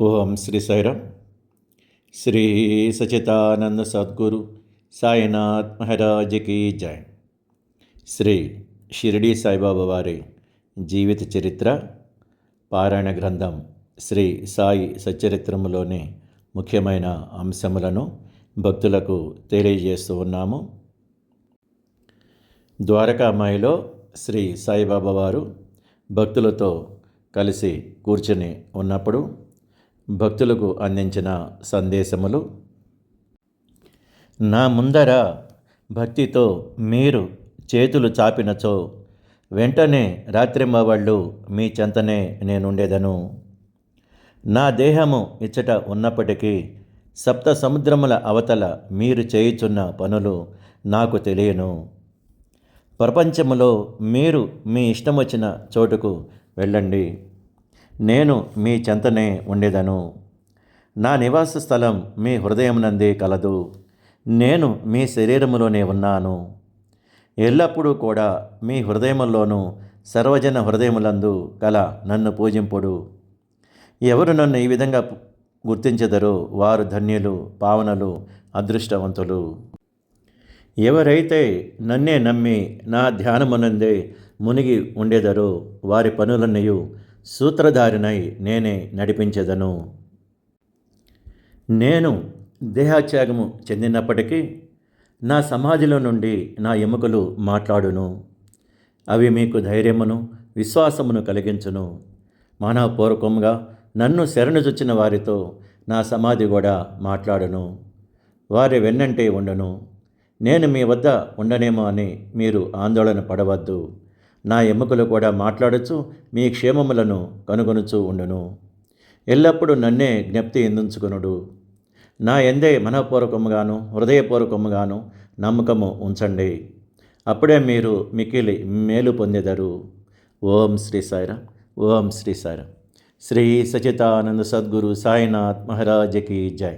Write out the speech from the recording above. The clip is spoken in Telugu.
ఓం శ్రీ సైరం. శ్రీ సచితానంద సద్గురు సాయినాథ్ మహారాజ్కి జై. శ్రీ షిరిడి సాయిబాబా వారి జీవిత చరిత్ర పారాయణ గ్రంథం శ్రీ సాయి సచరిత్రములోని ముఖ్యమైన అంశములను భక్తులకు తెలియజేస్తూ ఉన్నాము. ద్వారకామాయిలో శ్రీ సాయిబాబా వారు భక్తులతో కలిసి కూర్చొని ఉన్నప్పుడు భక్తులకు అందించిన సందేశములు. నా ముందర భక్తితో మీరు చేతులు చాపినచో వెంటనే రాత్రింబవళ్ళు మీ చెంతనే నేనుండేదను. నా దేహము ఇచ్చట ఉన్నప్పటికీ సప్త సముద్రముల అవతల మీరు చేయుచున్న పనులు నాకు తెలియను. ప్రపంచములో మీరు మీ ఇష్టం వచ్చిన చోటుకు వెళ్ళండి. నేను మీ చెంతనే ఉండేదను. నా నివాస స్థలం మీ హృదయమునందే కలదు. నేను మీ శరీరములోనే ఉన్నాను. ఎల్లప్పుడూ కూడా మీ హృదయముల్లోనూ సర్వజన హృదయములందు కల నన్ను పూజింపుడు. ఎవరు నన్ను ఈ విధంగా గుర్తించదరో వారు ధన్యులు పావనలు అదృష్టవంతులు. ఎవరైతే నన్నే నమ్మి నా ధ్యానమునందే మునిగి ఉండేదరో వారి పనులన్నయు సూత్రధారినై నేనే నడిపించెదను. నేను దేహత్యాగము చెందినప్పటికీ నా సమాధిలో నుండి నా ఎముకలు మాట్లాడును. అవి మీకు ధైర్యమును విశ్వాసమును కలిగించును. మానవపూర్వకంగా నన్ను శరణుచొచ్చిన వారితో నా సమాధి కూడా మాట్లాడును. వారి వెన్నంటే ఉండను. నేను మీ వద్ద ఉండనేమో అని మీరు ఆందోళన పడవద్దు. నా ఎముకలు కూడా మాట్లాడుచు మీ క్షేమములను కనుగొనుచు ఉండును. ఎల్లప్పుడూ నన్నే జ్ఞప్తి ఎందుంచుకునుడు. నా ఎందే మనఃపూర్వకముగాను హృదయపూర్వకముగాను నమ్మకము ఉంచండి. అప్పుడే మీరు మికిలి మేలు పొందెదరు. ఓం శ్రీ సాయిరా ఓం శ్రీ సాయిరా శ్రీ సచితానంద సద్గురు సాయినాథ్ మహారాజకి జై.